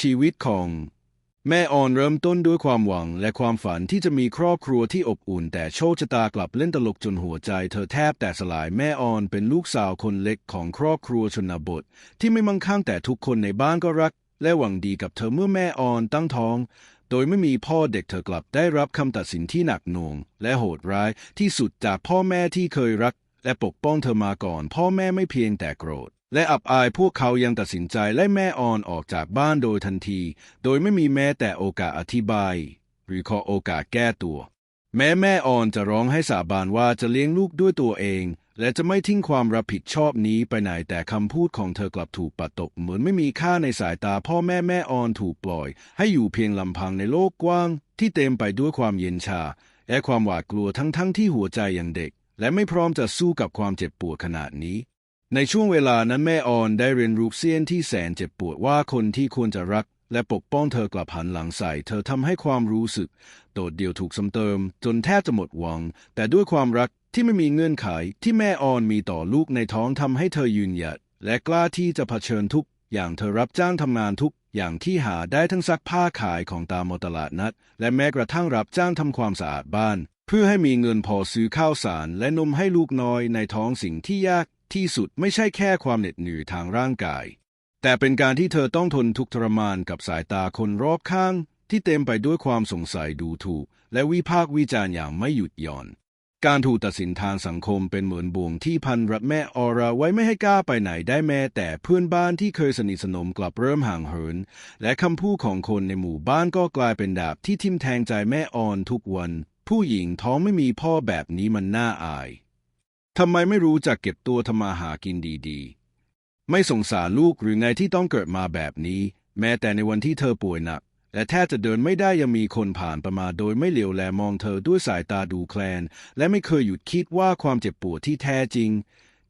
ชีวิตของ แม่ออนเริ่มต้นด้วยความหวังและความฝันที่จะมีครอบครัวที่อบอุ่น แต่โชคชะตากลับเล่นตลกจนหัวใจเธอแทบแตกสลายแม่ออนเป็นลูกสาวคนเล็กของครอบครัวชนบท ที่ไม่มั่งคั่งแต่ทุกคนในบ้านก็รัก และหวังดีกับเธอเมื่อแม่ออนตั้งท้อง โดยไม่มีพ่อเด็กเธอกลับได้รับคำตัดสินที่หนักหน่วง และโหดร้ายที่สุดจากพ่อแม่ที่เคยรัก และปกป้องเธอมาก่อน พ่อแม่ไม่เพียงแต่โกรธ และอับอายพวกเขายังตัดสินใจไล่แม่ออนออกจากบ้านโดยทันที โดยไม่มีแม้แต่โอกาสอธิบาย หรือขอโอกาสแก้ตัว แม้แม่ออนจะร้องให้สาบานว่าจะเลี้ยงลูกด้วยตัวเอง และจะไม่ทิ้งความรับผิดชอบนี้ไปไหนแต่คำพูดของเธอกลับถูกปัดตกเหมือนไม่มีค่าในสายตาพ่อแม่แม่ออนถูกปล่อย ให้อยู่เพียงลำพังในโลกกว้าง ที่เต็มไปด้วยความเย็นชา และความหวาดกลัวทั้งๆทที่หัวใจยังเด็ก และไม่พร้อมจะสู้กับความเจ็บปวดขนาดนี้ ในช่วงเวลานั้นแม่ออนได้เรียนรู้เสี้ยนที่แสนเจ็บปวดว่าคนที่ควรจะรัก และปกป้องเธอกลับหันหลังใส่ เธอทำให้ความรู้สึก โดดเดี่ยวถูกซ้ำเติม จนแทบจะหมดหวัง แต่ด้วยความรักที่ไม่มีเงื่อนไขที่แม่ออนมีต่อลูกในท้องทำให้เธอยืนหยัด และกล้าที่จะเผชิญทุกอย่างเธอรับจ้างทำงานทุกอย่างที่หาได้ทั้งซักผ้าขายของตามตลาดนัด และแม้กระทั่งรับจ้างทำความสะอาดบ้าน เพื่อให้มีเงินพอซื้อข้าวสารและนมให้ลูกน้อยในท้องสิ่งที่ยาก ที่สุดไม่ใช่แค่ความเหน็ดเหนื่อยทางร่างกาย แต่เป็นการที่เธอต้องทนทุกข์ทรมานกับสายตาคนรอบข้าง ที่เต็มไปด้วยความสงสัยดูถูก และวิพากษ์วิจารณ์อย่างไม่หยุดหย่อน การถูกตัดสินทางสังคมเป็นเหมือนบ่วงที่พันรัดแม่ออราไว้ไม่ให้กล้าไปไหนได้แม้ แต่เพื่อนบ้านที่เคยสนิทสนมกลับเริ่มห่างเหิน และคำพูดของคนในหมู่บ้านก็กลายเป็นดาบที่ทิ่มแทงใจแม่ออนทุกวัน ผู้หญิงท้องไม่มีพ่อแบบนี้มันน่าอาย ทำไมไม่รู้จักเก็บตัวทำมาหากินดีๆ ไม่สงสารลูกหรือไงที่ต้องเกิดมาแบบนี้ แม้แต่ในวันที่เธอป่วยหนักและแทบจะเดินไม่ได้ยังมีคนผ่านประมาโดยไม่เหลียวแลมองเธอด้วยสายตาดูแคลน และไม่เคยหยุดคิดว่าความเจ็บปวดที่แท้จริง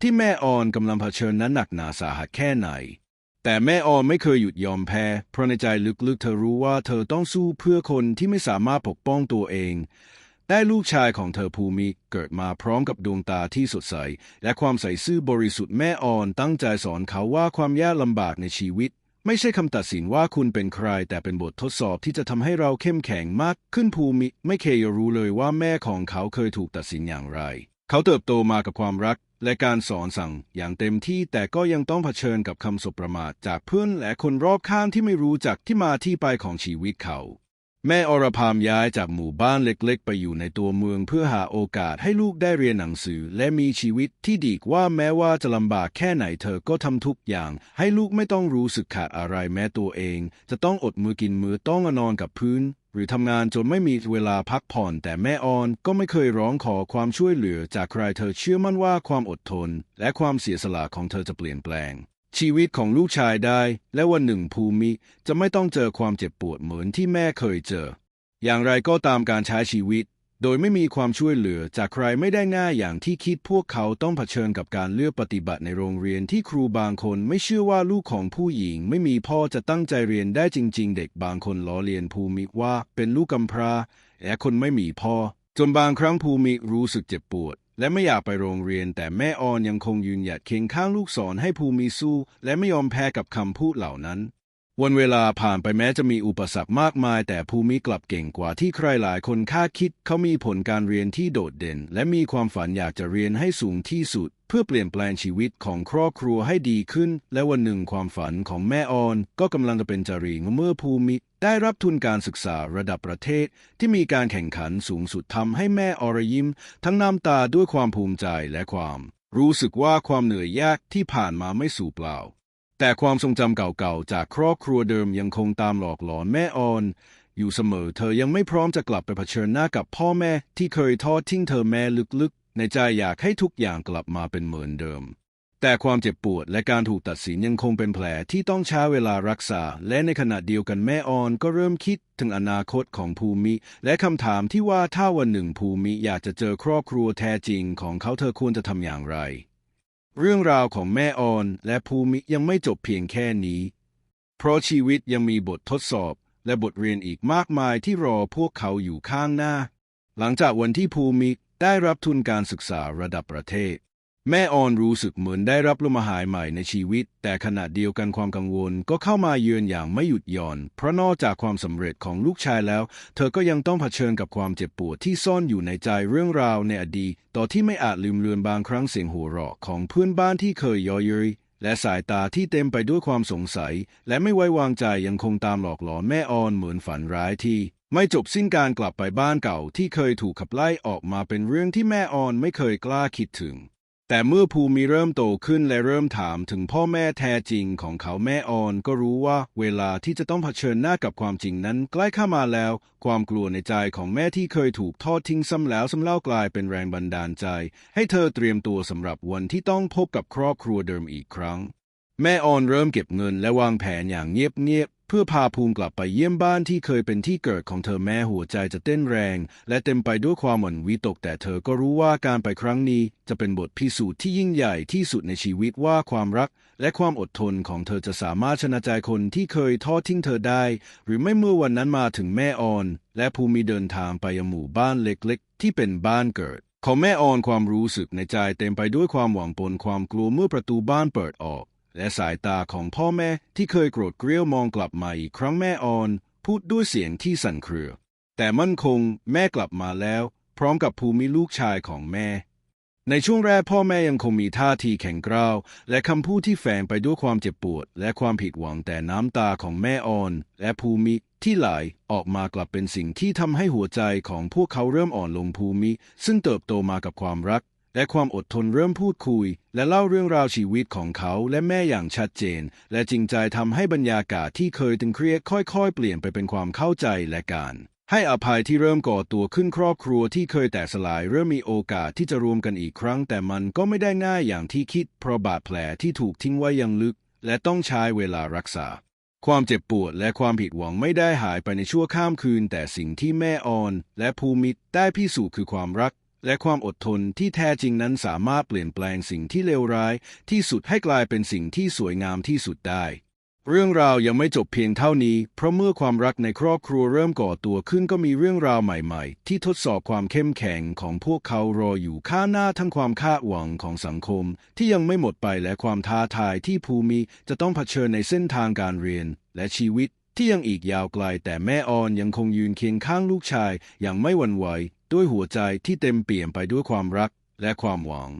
ที่แม่ออนกำลังเผชิญนั้นหนักหนาสาหัสแค่ไหน แต่แม่ออนไม่เคยหยุดยอมแพ้ เพราะในใจลึกๆ เธอรู้ว่าเธอต้องสู้เพื่อคนที่ไม่สามารถปกป้องตัวเอง ได้ลูกชายของเธอภูมิเกิดมาพร้อมกับดวงตาที่สดใส และความใส่ซื่อบริสุทธิ์แม่อ่อนตั้งใจสอนเขาว่าความยากลำบากในชีวิต ไม่ใช่คำตัดสินว่าคุณเป็นใคร แต่เป็นบททดสอบที่จะทำให้เราเข้มแข็งมาก ขึ้นภูมิไม่เคยรู้เลยว่าแม่ของเขาเคยถูกตัดสินอย่างไร เขาเติบโตมากับความรักและการสอนสั่งอย่างเต็มที่แต่ก็ยังต้องเผชิญกับคำสบประมาทจากเพื่อนและคนรอบข้างที่ไม่รู้จักที่มาที่ไปของชีวิตเขา แม่อรพามย้ายจากหมู่บ้านเล็กๆ ไปอยู่ในตัวเมืองเพื่อหาโอกาสให้ลูกได้เรียนหนังสือ และมีชีวิตที่ดีกว่าแม้ว่าจะลำบากแค่ไหนเธอก็ทำทุกอย่าง ให้ลูกไม่ต้องรู้สึกขาดอะไรแม้ตัวเอง จะต้องอดมือกินมือต้องนอนกับพื้น หรือทำงานจนไม่มีเวลาพักผ่อน แต่แม่ออนก็ไม่เคยร้องขอความช่วยเหลือจากใครเธอเชื่อมั่นว่าความอดทน และความเสียสละของเธอจะเปลี่ยนแปลง ชีวิตของลูกชายได้ และวันหนึ่งภูมิจะไม่ต้องเจอความเจ็บปวดเหมือนที่แม่เคยเจอ อย่างไรก็ตามการใช้ชีวิต โดยไม่มีความช่วยเหลือจากใครไม่ได้ง่ายอย่างที่คิดพวกเขาต้องเผชิญกับการเลือกปฏิบัติในโรงเรียนที่ครูบางคนไม่เชื่อว่าลูกของผู้หญิงไม่มีพ่อจะตั้งใจเรียนได้จริง ๆ เด็กบางคนล้อเลียนภูมิว่าเป็นลูกกำพร้าและคนไม่มีพ่อ จนบางครั้งภูมิรู้สึกเจ็บปวดและไม่อยากไปโรงเรียน แต่แม่ออนยังคงยืนหยัดเคียงข้างลูกสอนให้ภูมิสู้ และไม่ยอมแพ้กับคำพูดเหล่านั้น วันเวลาผ่านไปแม้จะมีอุปสรรคมากมาย แต่ภูมิกลับเก่งกว่าที่ใครหลายคนคาดคิด เขามีผลการเรียนที่โดดเด่น และมีความฝันอยากจะเรียนให้สูงที่สุด เพื่อเปลี่ยนแปลงชีวิตของครอบครัวให้ดีขึ้น และวันหนึ่งความฝันของแม่ออน ก็กำลังจะเป็นจริงเมื่อภูมิ ได้รับทุนการศึกษาระดับประเทศ ที่มีการแข่งขันสูงสุดทำให้แม่อรยิ้ม ทั้งน้ำตาด้วยความภูมิใจและความ รู้สึกว่าความเหนื่อยยากที่ผ่านมาไม่สูญเปล่า แต่ความทรงจำเก่าๆจากครอบครัวเดิมยังคงตามหลอกหลอนแม่ออนอยู่เสมอเธอยังไม่พร้อมจะกลับไปเผชิญหน้ากับพ่อแม่ที่เคยทอดทิ้งเธอแม่ลึก ในใจอยากให้ทุกอย่างกลับมาเป็นเหมือนเดิม แต่ความเจ็บปวดและการถูกตัดสินยังคงเป็นแผลที่ต้องใช้เวลารักษา และในขณะเดียวกันแม่ออนก็เริ่มคิดถึงอนาคตของภูมิ และคำถามที่ว่าถ้าวันหนึ่งภูมิอยากจะเจอครอบครัวแท้จริงของเขาเธอควรจะทำอย่างไร เรื่องราวของแม่ออนและภูมิยังไม่จบเพียงแค่นี้ เพราะชีวิตยังมีบททดสอบและบทเรียนอีกมากมายที่รอพวกเขาอยู่ข้างหน้า หลังจากวันที่ภูมิ ได้รับทุนการศึกษาระดับประเทศ แม่ออนรู้สึกเหมือนได้รับลมหายใหม่ในชีวิต แต่ขณะเดียวกันความกังวลก็เข้ามาเยือนอย่างไม่หยุดหย่อน เพราะนอกจากความสำเร็จของลูกชายแล้ว เธอก็ยังต้องเผชิญกับความเจ็บปวดที่ซ่อนอยู่ในใจเรื่องราวในอดีตต่อที่ไม่อาจลืมเลือนบางครั้งเสียงหัวเราะของเพื่อนบ้านที่เคยย่อเย้ยและสายตาที่เต็มไปด้วยความสงสัย และไม่ไว้วางใจยังคงตามหลอกหลอนแม่ออนเหมือนฝันร้ายที่ ไม่จบสิ้นการกลับไปบ้านเก่าที่เคยถูกขับไล่ออกมาเป็นเรื่องที่แม่ออนไม่เคยกล้าคิดถึง แต่เมื่อภูมิเริ่มโตขึ้นและเริ่มถามถึงพ่อแม่แท้จริงของเขาแม่ออนก็รู้ว่าเวลาที่จะต้องเผชิญหน้ากับความจริงนั้นใกล้เข้ามาแล้ว ความกลัวในใจของแม่ที่เคยถูกทอดทิ้งซ้ำแล้วซ้ำเล่ากลายเป็นแรงบันดาลใจ ให้เธอเตรียมตัวสำหรับวันที่ต้องพบกับครอบครัวเดิมอีกครั้ง แม่ออนเริ่มเก็บเงินและวางแผนอย่างเงียบๆเพื่อพาภูมิกลับไปเยี่ยมบ้านที่เคยเป็นที่เกิดของเธอแม้หัวใจจะเต้นแรง และเต็มไปด้วยความหวั่นวิตก แต่เธอก็รู้ว่าการไปครั้งนี้จะเป็นบทพิสูจน์ที่ยิ่งใหญ่ที่สุดในชีวิตว่าความรัก และความอดทนของเธอจะสามารถชนะใจคนที่เคยทอดทิ้งเธอได้ หรือไม่เมื่อวันนั้นมาถึงแม่ออน และภูมิเดินทางไปยังหมู่บ้านเล็กๆ ที่เป็นบ้านเกิดของแม่ออนความรู้สึกในใจเต็มไปด้วยความหวังปนความกลัวเมื่อประตูบ้านเปิดออก และสายตาของพ่อแม่ที่เคยโกรธเกรี้ยวมองกลับมาอีกครั้งแม่ออน พูดด้วยเสียงที่สั่นเครือ แต่มั่นคงแม่กลับมาแล้ว พร้อมกับภูมิลูกชายของแม่ ในช่วงแรกพ่อแม่ยังคงมีท่าทีแข็งกร้าว และคำพูดที่แฝงไปด้วยความเจ็บปวด และความผิดหวังแต่น้ำตาของแม่ออน และภูมิที่ไหลออกมากลับเป็นสิ่งที่ทำให้หัวใจของพวกเขาเริ่มอ่อนลงภูมิ ซึ่งเติบโตมากับความรัก และความอดทนเริ่มพูดคุย และเล่าเรื่องราวชีวิตของเขาและแม่อย่างชัดเจน และจริงใจทำให้บรรยากาศที่เคยตึงเครียดค่อย ๆ เปลี่ยนไปเป็นความเข้าใจและการให้อภัยที่เริ่มก่อตัวขึ้นครอบครัวที่เคยแตกสลายเริ่มมีโอกาสที่จะรวมกันอีกครั้ง แต่มันก็ไม่ได้ง่ายอย่างที่คิด เพราะบาดแผลที่ถูกทิ้งไว้ยังลึก และต้องใช้เวลารักษา ความเจ็บปวดและความผิดหวังไม่ได้หายไปในชั่วข้ามคืน แต่สิ่งที่แม่ออน และภูมิได้พิสูจน์คือความรัก และความอดทนที่แท้จริงนั้นสามารถเปลี่ยนแปลงสิ่งที่เลวร้ายที่สุดให้กลายเป็นสิ่งที่สวยงามที่สุดได้ เรื่องราวยังไม่จบเพียงเท่านี้ เพราะเมื่อความรักในครอบครัวเริ่มก่อตัวขึ้นก็มีเรื่องราวใหม่ๆ ที่ทดสอบความเข้มแข็งของพวกเขารออยู่ข้างหน้าทั้งความคาดหวังของสังคม ที่ยังไม่หมดไปและความท้าทายที่ภูมิจะต้องเผชิญในเส้นทางการเรียนและชีวิตที่ยังอีกยาวไกลแต่แม่ออนยังคงยืนเคียงข้างลูกชายอย่างไม่หวั่นไหว ด้วยหัวใจที่เต็มเปี่ยมไปด้วยความรักและความหวัง